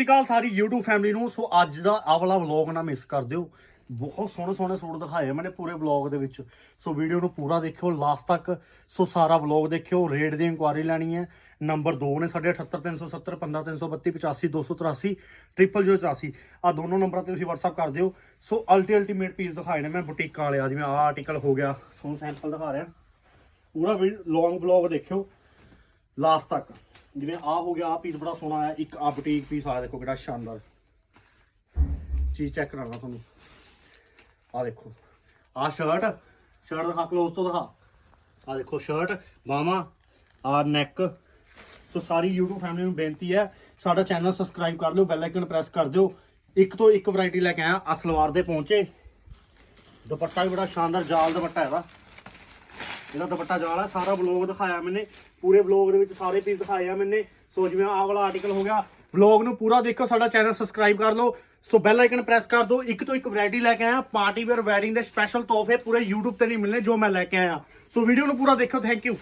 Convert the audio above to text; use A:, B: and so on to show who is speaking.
A: ਸਤਿ ਸ਼੍ਰੀ ਅਕਾਲ ਸਾਰੀ YouTube family ਨੂੰ। ਸੋ ਅੱਜ ਦਾ ਆਹ ਵਾਲਾ ਵਲੌਗ ਨਾ ਮਿਸ ਕਰ ਦਿਓ। ਬਹੁਤ ਸੋਹਣੇ ਸੋਹਣੇ ਸੂਟ ਦਿਖਾਏ ਮੈਨੇ ਪੂਰੇ ਵਲੌਗ ਦੇ ਵਿੱਚ। ਸੋ ਵੀਡੀਓ ਨੂੰ ਪੂਰਾ ਦੇਖਿਓ। ਲਾਸਟ ਤੱਕ ਸੋ ਸਾਰਾ ਵਲੌਗ ਦੇਖਿਓ। ਰੇਟ ਦੀ ਇਨਕੁਆਰੀ ਲੈਣੀ ਹੈ। ਨੰਬਰ 2 ਨੇ ਸਾਡੇ 78370 15332 85 283 0084 ਆ ਦੋਨੋਂ ਨੰਬਰਾਂ ਤੇ ਤੁਸੀਂ WhatsApp ਕਰ ਦਿਓ। ਸੋ ਅਲਟੀ ਅਲਟੀਮੇਟ ਪੀਸ ਦਿਖਾਏ ਨੇ ਮੈਂ ਬੁਟੀਕਾਂ ਵਾਲੇ ਜਿਵੇਂ ਆਹ ਆਰਟੀਕਲ ਹੋ ਗਿਆ। ਤੁਹਾਨੂੰ ਸੈਂਪਲ ਦਿਖਾ ਰਿਹਾ। ਪੂਰਾ ਲੌਂਗ ਵਲੌਗ ਦੇਖਿਓ। ਲਾਸਟ ਤੱਕ। ਜਿਵੇਂ ਆ ਹੋ ਗਿਆ ਆ ਪੀਸ ਬੜਾ ਸੋਹਣਾ ਹੈ, ਇੱਕ ਆ ਬੁਟੀਕ ਪੀਸ ਆ ਦੇਖੋ ਕਿਹੜਾ ਸ਼ਾਨਦਾਰ। ਚੀਜ਼ ਚੈੱਕ ਕਰਾਉਣਾ ਤੁਹਾਨੂੰ। ਆ ਦੇਖੋ। ਆ ਸ਼ਰਟ ਸ਼ਰਟ ਦਿਖਾ ਕਲੋਜ਼ ਤੋਂ ਦਿਖਾ। ਆ ਦੇਖੋ ਸ਼ਰਟ ਬਾਹਾਂ ਆ ਨੈਕ ਸੋ ਸਾਰੀ YouTube ਫੈਮਿਲੀ ਨੂੰ ਬੇਨਤੀ ਹੈ, ਸਾਡਾ ਚੈਨਲ ਸਬਸਕ੍ਰਾਈਬ ਕਰ ਲਿਓ ਬੈਲ ਆਈਕਨ ਪ੍ਰੈਸ ਕਰ ਦਿਓ। ਇੱਕ ਤੋਂ ਇੱਕ ਵੈਰਾਈਟੀ ਲੈ ਕੇ ਆਇਆ ਆ ਸਲਵਾਰ ਦੇ ਪਹੁੰਚੇ ਦੁਪੱਟਾ ਵੀ ਬੜਾ ਸ਼ਾਨਦਾਰ, ਜਾਲ ਦੁਪੱਟਾ ਇਹਦਾ। ਇਹਦਾ ਦੁਪੱਟਾ ਜਾਲ ਹੈ ਸਾਰਾ ਵਲੌਗ ਦਿਖਾਇਆ ਮੈਨੇ, ਪੂਰੇ ਵਲੌਗ ਦੇ ਵਿੱਚ ਸਾਰੇ ਪੀਸ ਦਿਖਾਏ ਆ ਮੈਨੇ। ਸੋ ਜਿਵੇਂ ਆਹ ਵਾਲਾ ਆਰਟੀਕਲ ਹੋ ਗਿਆ ਵਲੌਗ ਨੂੰ ਪੂਰਾ ਦੇਖੋ, ਸਾਡਾ ਚੈਨਲ ਸਬਸਕ੍ਰਾਈਬ ਕਰ ਲਓ। ਸੋ ਬੈਲ ਆਈਕਨ ਪ੍ਰੈਸ ਕਰ ਦਿਓ, ਇੱਕ ਤੋਂ ਇੱਕ ਵੈਰਾਈਟੀ ਲੈ ਕੇ ਆਇਆ ਪਾਰਟੀ ਵੇਅਰ ਵੈਡਿੰਗ ਦੇ ਸਪੈਸ਼ਲ ਤੋਹਫੇ ਪੂਰੇ YouTube ਤੇ ਨਹੀਂ ਮਿਲਨੇ ਜੋ ਮੈਂ ਲੈ ਕੇ ਆਇਆ। ਸੋ ਵੀਡੀਓ ਨੂੰ ਪੂਰਾ ਦੇਖੋ ਥੈਂਕ ਯੂ